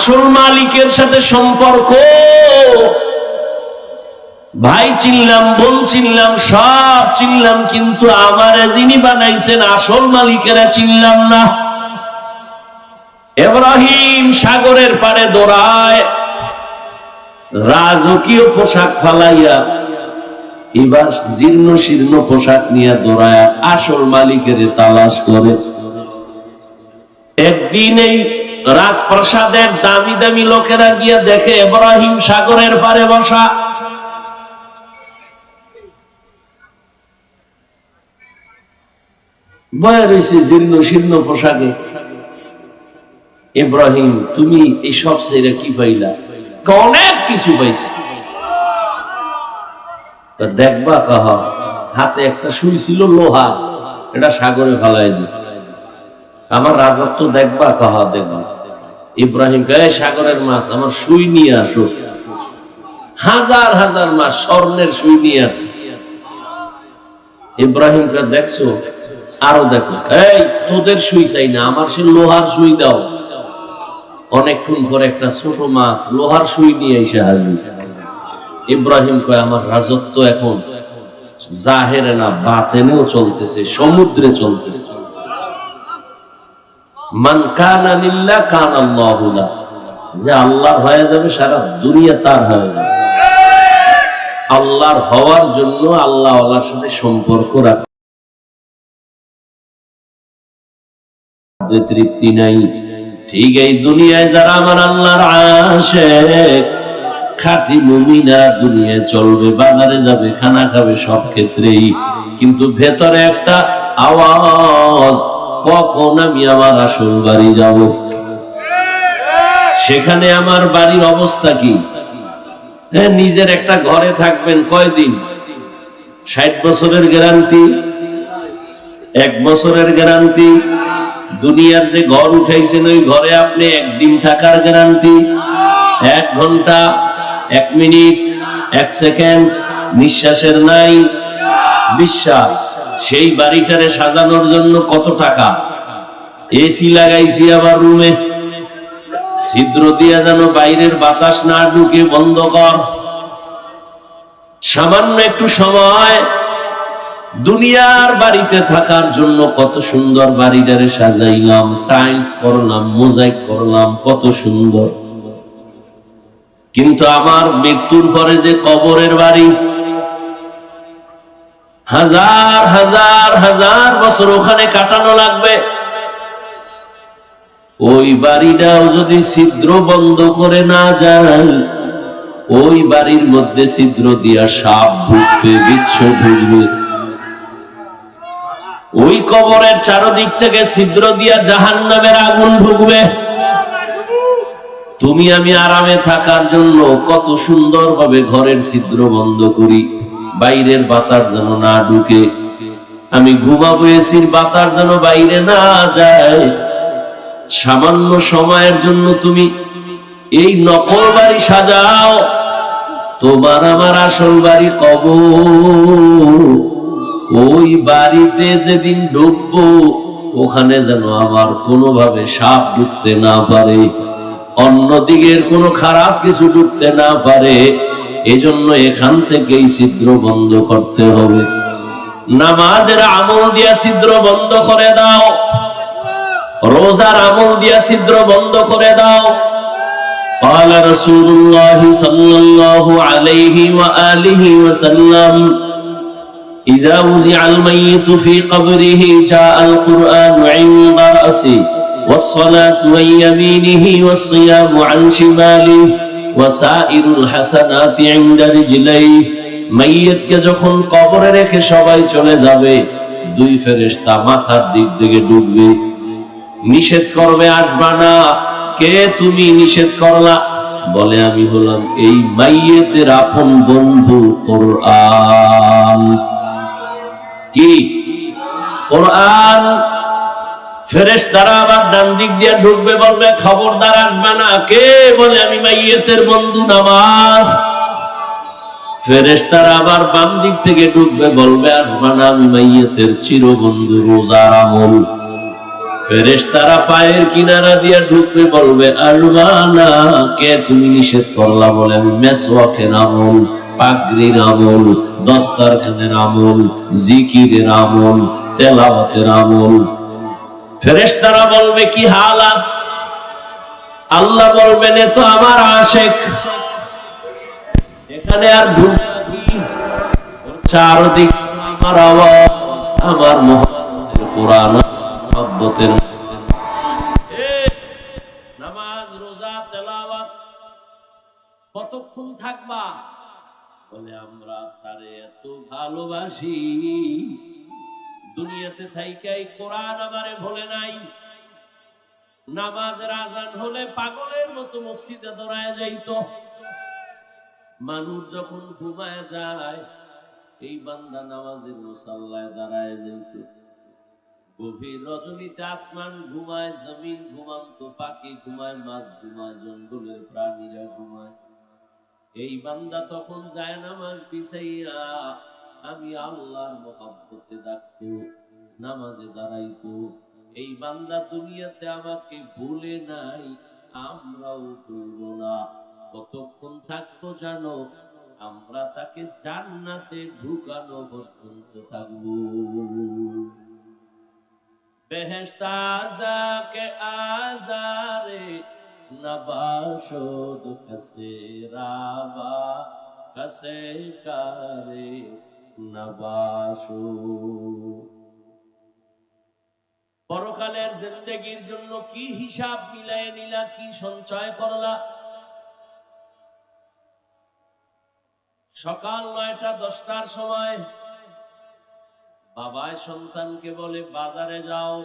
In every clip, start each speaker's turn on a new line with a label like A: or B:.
A: আসল মালিকের সাথে সম্পর্ক। ভাই চিনলাম, বোন চিনলাম, সব চিনলাম, কিন্তু আমার যিনি বানাইছেন আসল মালিকেরা চিনলাম না। এব্রাহিম সাগরের পারে দৌড়ায়, রাজকীয় পোশাক ফালাইয়া, এবার জীর্ণ শীর্ণ পোশাক নিয়ে দৌড়ায়, আসল মালিকের তালাশ করে। একদিন এই রাজপ্রাসাদের দামি দামি লোকেরা গিয়ে দেখে এব্রাহিম সাগরের পারে বসা। বয়া রয়েছে জীর্ণ শীর্ণ পোশাকে। তুমি এই সব ছেড়ে কি পাইলা? অনেক কিছু পাইছি। দেখবা কাহ? হাতে একটা সুই ছিল লোহা এটা সাগরে ফালাই দিছে। আমার রাজত্ব দেখবা, কাহ দেখবা? ইব্রাহিম কে সাগরের মাছ, আমার সুই নিয়ে আসো। হাজার হাজার মাছ স্বর্ণের সুই নিয়ে আছে ইব্রাহিম কে দেখছ? আরও দেখো। এই, তোদের সুই চাই না, আমার সে লোহার সুই দাও। অনেকক্ষণ পরে একটা ছোট মাছ লোহার সুই নিয়ে এসে হাজির। ইব্রাহিম কয়, আমার রাজত্ব এখন জাহেরে না, বাতেনেও চলতেছে, সমুদ্রে চলতেছে। মান কানা লিল্লাহ কান আল্লাহু যে আল্লাহর হয়ে যাবে, সারা দুনিয়া তার হয়ে যাবে। আল্লাহর হওয়ার জন্য আল্লাহ আল্লাহর সাথে সম্পর্ক রাখ। তৃপ্তি নাই, ঠিক এই দুনিয়ায় যারা আমার আল্লাহর আসে খাঁটি মুমিনা দুনিয়ায় চলবে, বাজারে যাবে, খানা খাবে সব ক্ষেত্রেই। কিন্তু ভেতরে একটা আওয়াজ কখন আমি আমার আসল বাড়ি যাব? সেখানে আমার বাড়ির অবস্থা কি? হ্যাঁ নিজের একটা ঘরে থাকবেন কয়দিন? ষাট বছরের গ্যারান্টি? এক বছরের গ্যারান্টি? দুনিয়ার যে ঘর উঠাইছেন, ওই ঘরে আপনি একদিন থাকার গ্যারান্টি? এক ঘণ্টা, এক মিনিট, এক সেকেন্ড? নিঃশ্বাসের নাই? বিশ্বাস? সেই বাড়িটারে সাজানোর জন্য কত টাকা? এসি লাগাইছি আবার রুমে ছিদ্র দিয়া যেন বাইরের বাতাস না ঢুকে, বন্ধ কর। সামান্য একটু সময়। দুনিয়ার বাড়িতে থাকার জন্য কত সুন্দর বাড়িটারে সাজাইলাম টাইলস করলাম মোজাইক করলাম, কত সুন্দর। কিন্তু আমার মৃত্যুর পরে যে কবরের বাড়ি হাজার হাজার হাজার বছর ওখানে কাটানো লাগবে। ওই বাড়িটাও যদি ছিদ্র বন্ধ করে না যায়, ওই বাড়ির মধ্যে ছিদ্র দিয়া সাপ ঢুকবে, বিচ্ছ ঢুকবে। ওই কবরের চারদিক থেকে ছিদ্র দিয়া জাহান নামের আগুন ঢুকবে। তুমি আমি আরামে থাকার জন্য কত সুন্দর ভাবে ঘরের ছিদ্র বন্ধ করি। বাইরের বাতাস যেন না ঢুকে। আমি ঘুমাবো এসির বাতাস যেন বাইরে না যায়। সামান্য সময়ের জন্য তুমি এই নকল বাড়ি সাজাও। তোমার আমার আসল বাড়ি কবর। ওই বাড়িতে যেদিন ঢুকবো, ওখানে যেন আমার কোনোভাবে সাপ ঢুকতে না পারে। অন্যদিকের কোনো খারাপ কিছু ঢুকতে না পারে। এজন্য এখান থেকেই ছিদ্র বন্ধ করতে হবে নামাজের আমল দিয়া ছিদ্র বন্ধ করে দাও রোজার আমল দিয়া ছিদ্র বন্ধ করে দাও قال رسول الله صلى الله عليه وآله وسلم إذا وزع الميت في قبره جاء القرآن عند رأسه والصلاة عن يمينه والصيام عن شماله যখন কবরে রেখে সবাই চলে যাবে, দুই ফেরেশতা মাথার দিক থেকে ডুববে। নিষেধ করবে, আসবা না। কে তুমি নিষেধ করলা? বলে, আমি হলাম এই মাইয়েতের আপন বন্ধু কোরআন। কি? কোরআন? ফেরেশ তারা আবার ডান দিক দিয়ে ঢুকবে, বলবে, খবরদার আসবে না। কে বলে, আমি মাইয়েতের বন্ধু নামাজ। ফেরেশ তারা আবার বাম দিক থেকে ঢুকবে, বলবে, আসবে না, আমি মাইয়েতের চিরবন্ধু রোজার আমল। ফেরেশতারা পায়ের কিনারা দিয়ে ঢুকবে, বলবে আসবা না কে তুমি নিষেধ করলা? বলেন, মেসওয়াকের আমল, পাগড়ির আমল, দস্তারখানের আমল, জিকিরের আমল, তেলাওয়াতের আমল। ফেরেশতারা বলবে, কি হালাত? আল্লাহ বলবেন, এ তো আমার আশেক। এখানে আর চারদিক আমার আওয়াজ আমার মোহাম্মদের কোরআন নামাজ কতক্ষণ থাকবা? বলে, আমরা তারে এত ভালোবাসি দুনিয়াতে থাইকাই কোরআন আমারে ভোলে নাই। নামাজের আজান হলে পাগলের মতো মসজিদে দৌড়ায় যাইতো। মানুষ যখন ঘুমায় যায়, এই বান্দা নামাজের মুসাল্লায় দাঁড়ায় যেত গভীর রজনীতে আসমান ঘুমায়, জমিন ঘুমান্ত, পাখি ঘুমায়, মাছ ঘুমায়, জঙ্গলের প্রাণীরা ঘুমায়। এই বান্দা তখন যায় নামাজ পিছাইয়া আমি আল্লাহর মহাব্বতে ডাকতো নামাজে দাঁড়াইতো এই বান্দা দুনিয়াতে আমাকে ভুলে নাই, আমরাও ভুলবো না। কতক্ষণ থাকতো জানো, আমরা তাকে জান্নাতে ঢুকানো পর্যন্ত থাকব। বেহেস্তা আজারে নবাসদ রাবা কসে কারে। নবাসো পরকালের জিন্দগির জন্য কি হিসাব মিলাই নিলা, কি সঞ্চয় করলা? সকাল নয়টা, দশটার সময় বাবায় সন্তানকে বলে, বাজারে যাও।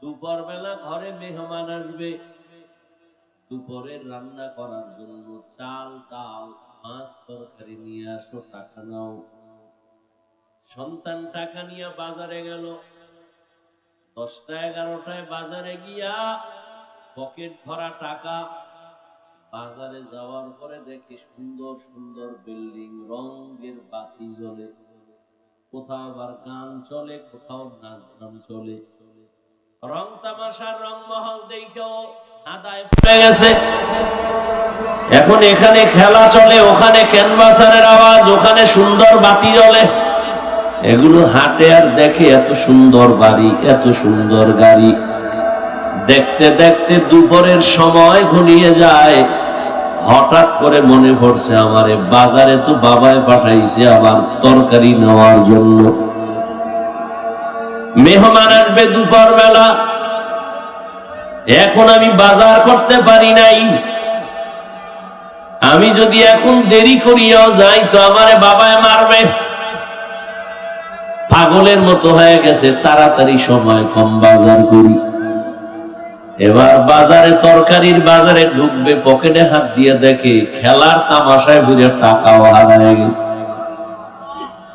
A: দুপুর বেলা ঘরে মেহমান আসবে। দুপুরের রান্না করার জন্য চাল, ডাল, মাছ তরকারি নিয়ে আসো, টাকা নাও। সন্তান টাকা নিয়ে বাজারে গেল। দশটা এগারোটায় বাজারে গিয়া পকেট ভরা টাকা। বাজারে যাওয়ার পরে দেখি সুন্দর সুন্দর বিল্ডিং, রঙের বাতি জ্বলে। কোথাও আবার গান চলে, কোথাও নাচ গান চলে। রং তামাশার রং মহল দেখেও এখন এখানে খেলা চলে, ওখানে ক্যানভাসারের আওয়াজ, ওখানে সুন্দর বাতি জ্বলে। এগুলো হাটে আর দেখে এত সুন্দর বাড়ি, এত সুন্দর গাড়ি। দেখতে দেখতে দুপুরের সময় ঘনিয়ে যায়। হঠাৎ করে মনে পড়ছে আমারে, বাজারে তো বাবায় পাঠাইছে আমার তরকারি নেওয়ার জন্য। মেহমান আসবে দুপুর বেলা এখন আমি বাজার করতে পারি নাই। আমি যদি এখন দেরি করিয়াও যাই, তো আমারে বাবায় মারবে। পাগলের মতো হয়ে গেছে, তাড়াতাড়ি সময় কম বাজার করি। এবার বাজারে তরকারির বাজারে ঢুকবে, পকেটে হাত দিয়ে দেখে খেলার তামাশায় ঘুরে টাকাও হারায় গেছে।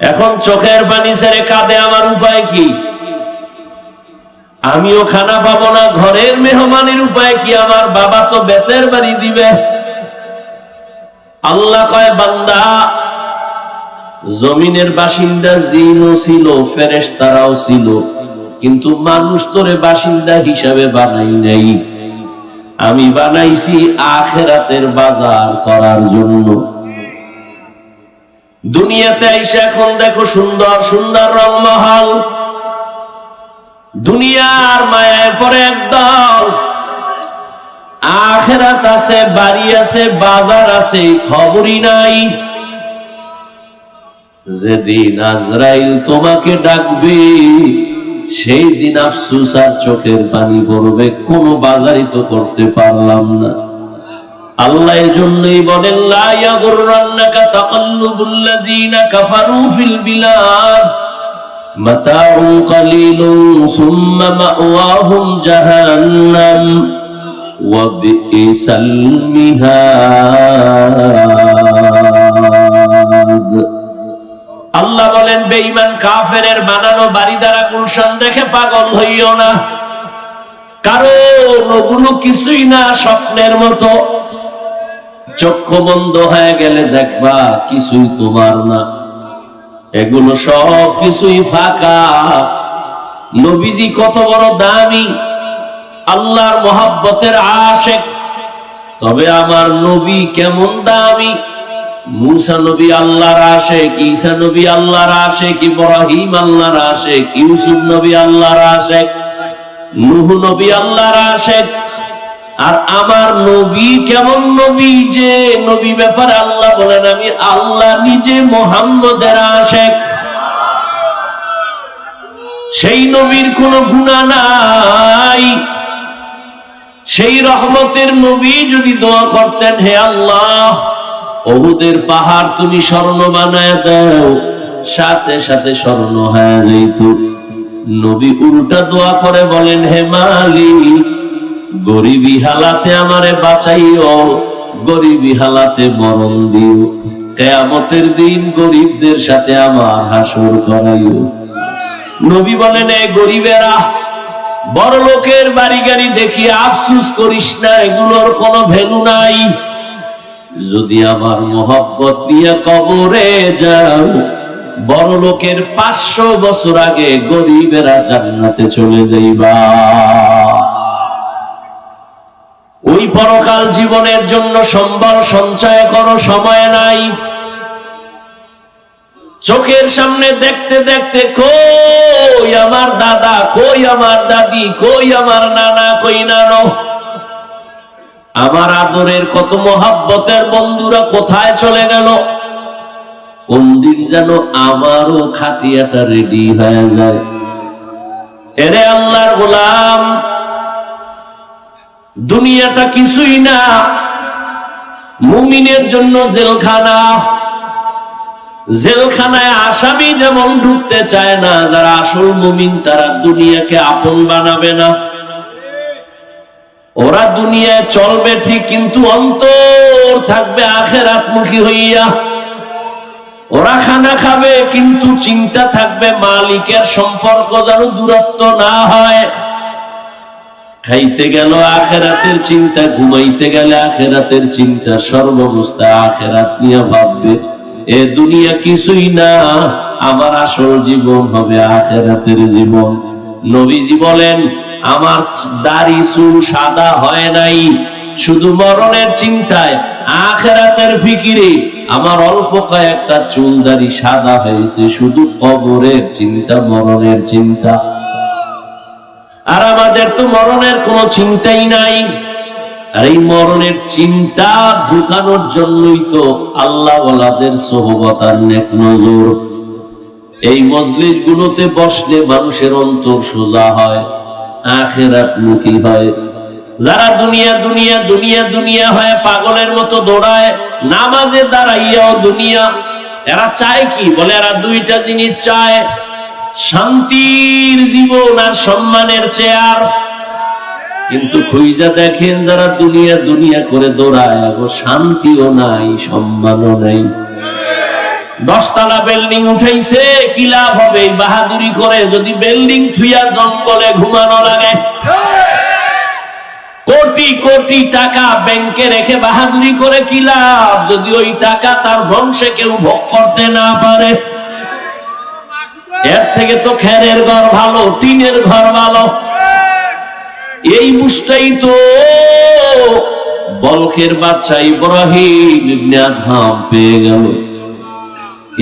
A: এখন চোখের পানি ছেড়ে কাঁদে, আমার উপায় কি? আমিও খানা পাবো না, ঘরের মেহমানের উপায় কি? আমার বাবা তো বেতের বাড়ি দিবে। আল্লাহ কয়, বান্দা, জমিনের বাসিন্দা জিনও ছিল ফেরেশ তারাও ছিল, কিন্তু মানুষ তোরে বাসিন্দা হিসাবে বানাই নাই। আমি বানাইছি আখেরাতের বাজার করার জন্য। দুনিয়াতে আইসা এখন দেখো সুন্দর সুন্দর রংমহল। দুনিয়ার মায়ায় পরে একদল। আখেরাত আছে, বাড়ি আছে, বাজার আছে, খবরই নাই। যেদিন আজরাইল তোমাকে ডাকবে সেই দিন আফসুস আর চোখের পানি পড়বে, কোনো বাজারই তো করতে পারলাম না। আল্লাহ এজন্যই বলেন, লা ইয়াগুররান্নাকা তাকাল্লুবুল্লাযীনা কাফারু ফিল বিলাদ। কালিলুন সুম্মা মাওয়াহুম জাহান্নাম ওয়া বিইসাল মিহাদ আল্লাহ বলেন, বেঈমান কাফেরের বানানো বাড়ি দ্বারা গুলশান দেখে পাগল হইও না। কারণ ওগুলো কিছুই না, স্বপ্নের মতো। চক্ষু বন্ধ হয়ে গেলে দেখবা কিছুই তোমার না। এগুলো সব কিছুই ফাঁকা। নবীজি কত বড় দামি, আল্লাহর মোহাব্বতের আশেক। তবে আমার নবী কেমন দামি? মুসা নবী আল্লাহর আশেক, ঈসা নবী আল্লাহর আশেক, ইব্রাহিম আল্লাহর আশেক, ইউসুফ নবী আল্লাহর আশেক, নুহ নবী আল্লাহর আশেক। আর আমার নবী কেমন নবী যে নবী ব্যাপারে আল্লাহ বলেন, আমি আল্লাহ নিজে মোহাম্মদের আশেক। সেই নবীর কোন গুণা নাই। সেই রহমতের নবী যদি দোয়া করতেন, হে আল্লাহ অহুদের পাহাড় তুমি স্বর্ণ বানায় দাও, সাথে সাথে স্বর্ণ হয়ে যাইত। নবী উল্টা দোয়া করে বলেন, হে মালিক গরিবী হালাতে আমারে বাঁচাইও, গরিবী হালাতে মরণ দিও। কেয়ামতের দিন গরিবদের সাথে আমার হাসর করাইও। নবী বলেন, এ গরিবেরা, বড় লোকের বাড়ি গাড়ি দেখি আফসুস করিস না, এগুলোর কোনো ভ্যালু নাই। যদি আমার মোহব্বত দিয়ে কবরে যাও, বড় লোকের পাঁচশো বছর আগে গরিবেরা জান্নাতে চলে যাইবা। পরকাল জীবনের জন্য সম্বল সঞ্চয় করো, সময় নাই। চোখের সামনে দেখতে দেখতে কই আমার দাদা, কই আমার দাদি, কই আমার নানা, কই নানো? আমার আদরের কত মহাব্বতের বন্ধুরা কোথায় চলে গেল? কোন দিন যেন আমারও খাটিয়াটা রেডি হয়ে যায়। এরে আল্লাহর গোলাম দুনিয়াটা কিছুই না। মুমিনের জন্য জেলখানা। জেলখানায় আসামি যেমন ঢুকতে চায় না, যারা আসল মুমিন, তারা দুনিয়াকে আপন বানাবে না। ওরা দুনিয়ায় চলবে ঠিক, কিন্তু অন্তর থাকবে আখেরাতমুখী হইয়া। ওরা খানা খাবে, কিন্তু চিন্তা থাকবে মালিকের সম্পর্ক যেন দূরত্ব না হয়। খাইতে গেল আখেরাতের চিন্তা, ঘুমাইতে গেলে আখেরাতের চিন্তা, সর্বাবস্থা আখেরাত নিয়ে ভাববে, এ দুনিয়া কিছুই না, আমার আসল জীবন হবে আখেরাতের জীবন। নবীজি বলেন, আমার দাড়ি চুল সাদা হয় নাই, শুধু মরণের চিন্তায়, আখেরাতের ফিকিরে আমার অল্প কয়েকটা চুল দাড়ি সাদা হয়েছে, শুধু কবরের চিন্তা, মরণের চিন্তা। আর আমাদের তো মরণের কোনো চিন্তাই নাই। আর এই মরণের চিন্তা ঢুকানোর জন্যই তো আল্লাহ সোহবতার নেক নজর। এই মজলিস গুলোতে বসলে মানুষের অন্তর সোজা হয়, আখেরাত মুখী হয়। যারা দুনিয়া দুনিয়া দুনিয়া দুনিয়া হয় পাগলের মতো দৌড়ায়, নামাজে দাঁড়াইয়াও দুনিয়া। এরা চায় কি? বলে এরা দুইটা জিনিস চায় শান্তির জীবন আর সম্মানের চেয়ার। কিন্তু খুঁজা দেখেন যারা দুনিয়া দুনিয়া করে দৌড়ায় আগো শান্তিও নাই, সম্মানও নাই। দশতলা বিল্ডিং কি লাভ হবে? বাহাদুরি করে যদি বিল্ডিং থুইয়া জঙ্গলে ঘুমানো লাগে। কোটি কোটি টাকা ব্যাংকে রেখে বাহাদুরি করে কি লাভ? যদি ওই টাকা তার বংশে কেউ ভোগ করতে না পারে। এর থেকে তো খেরের ঘর ভালো, টিনের ঘর ভালো। এই মুষ্টাই তো বলখের বাচ্চা ইব্রাহিম ইবনে আদহাম পেয়ে গেল।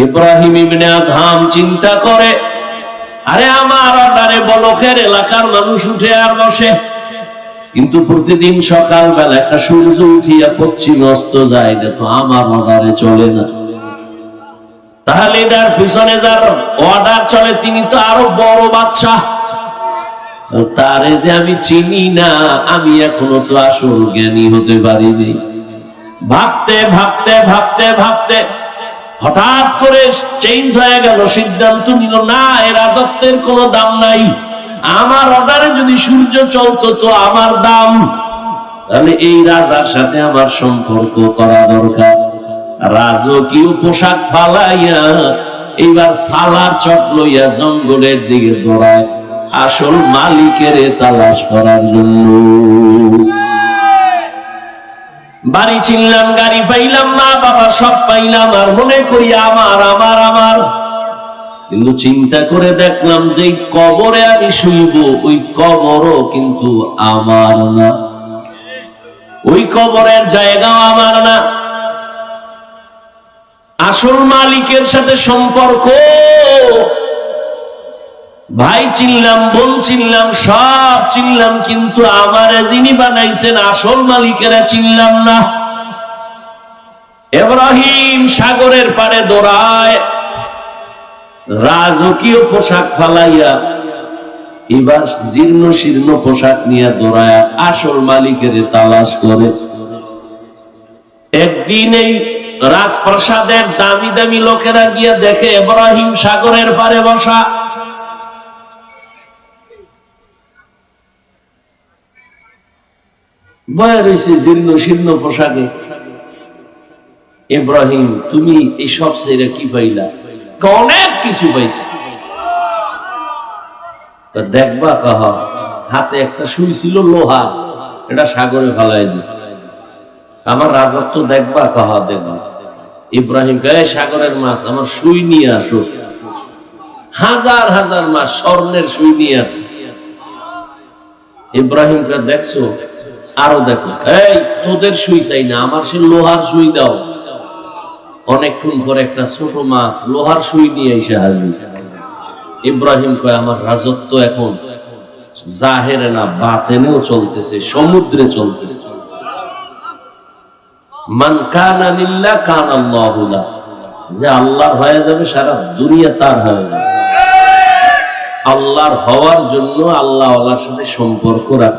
A: ইব্রাহিম ইবনে আদহাম চিন্তা করে, আরে আমার অর্ডারে বলকের এলাকার মানুষ উঠে আর বসে। কিন্তু প্রতিদিন সকালবেলা একটা সূর্য উঠিয়া পশ্চিম অস্ত যায় এটা তো আমার অর্ডারে চলে না। তাহলে এটার পিছনে যার অর্ডার চলে, তিনি তো আরও বড় বাচ্চা তারে যে আমি চিনি না, আমি এখনও তো আসল জ্ঞানী হতে পারিনি। ভাবতে ভাবতে ভাবতে ভাবতে হঠাৎ করে চেঞ্জ হয়ে গেল, সিদ্ধান্ত নিল, না, এ রাজত্বের কোনো দাম নাই। আমার অর্ডারে যদি সূর্য চলতো, তো আমার দাম। তাহলে এই রাজার সাথে আমার সম্পর্ক করা দরকার। রাজকীয় পোশাক ফালাইয়া এইবার সালার চট লইয়া জঙ্গলের দিকে দৌড়ায় আসল মালিকের তালাশ করার জন্য। বাড়ি চিনলাম গাড়ি পাইলাম, মা বাবা সব পাইলাম, আর মনে করি আমার আমার আমার। কিন্তু চিন্তা করে দেখলাম যে কবরে আমি শুইব, ওই কবরও কিন্তু আমার না। ওই কবরের জায়গাও আমার না। আসল মালিকের সাথে সম্পর্ক। ভাই চিনলাম, বোন চিনলাম, সব চিনলাম, কিন্তু আমার যিনি বানাইছেন আসল মালিকেরা চিনলাম না। এব্রাহিম সাগরের পারে দৌড়ায়, রাজকীয় পোশাক ফালাইয়া, এবার জীর্ণ শীর্ণ পোশাক নিয়ে দৌড়ায়, আসল মালিকের তালাশ করে। একদিন এই রাজপ্রাসাদের দামি দামি লোকেরা গিয়ে দেখে এব্রাহিম সাগরের পারে বসা। বয়া রয়েছে জীর্ণ শীর্ণ পোশাকে। ইব্রাহিম, তুমি এইসব সেরা কি পাইলা? অনেক কিছু পাইছি। দেখবা কাহা? হাতে একটা সুই ছিল লোহা, এটা সাগরে ফালাই দিছে। আমার রাজত্ব দেখবা কাহা দেখবা ইব্রাহিম কে, সাগরের মাছ, আমার সুই নিয়ে আসো। হাজার হাজার মাছ স্বর্ণের সুই নিয়ে আছে ইব্রাহিম কে দেখছ? আরও দেখো। এই, তোদের সুই চাই না, আমার সে লোহার সুই দাও। অনেকক্ষণ পরে একটা ছোট মাছ লোহার সুই নিয়ে এসে হাজির। ইব্রাহিম কয়, আমার রাজত্ব এখন জাহেরে না, বাতেনেও চলতেছে, সমুদ্রে চলতেছে। মান কানা লিল্লাহ, কান আল্লাহুলা যে আল্লাহর হয়ে যাবে, সারা দুনিয়া তার হয়ে যাবে। আল্লাহর হওয়ার জন্য আল্লাহ আল্লাহর সাথে সম্পর্ক রাখ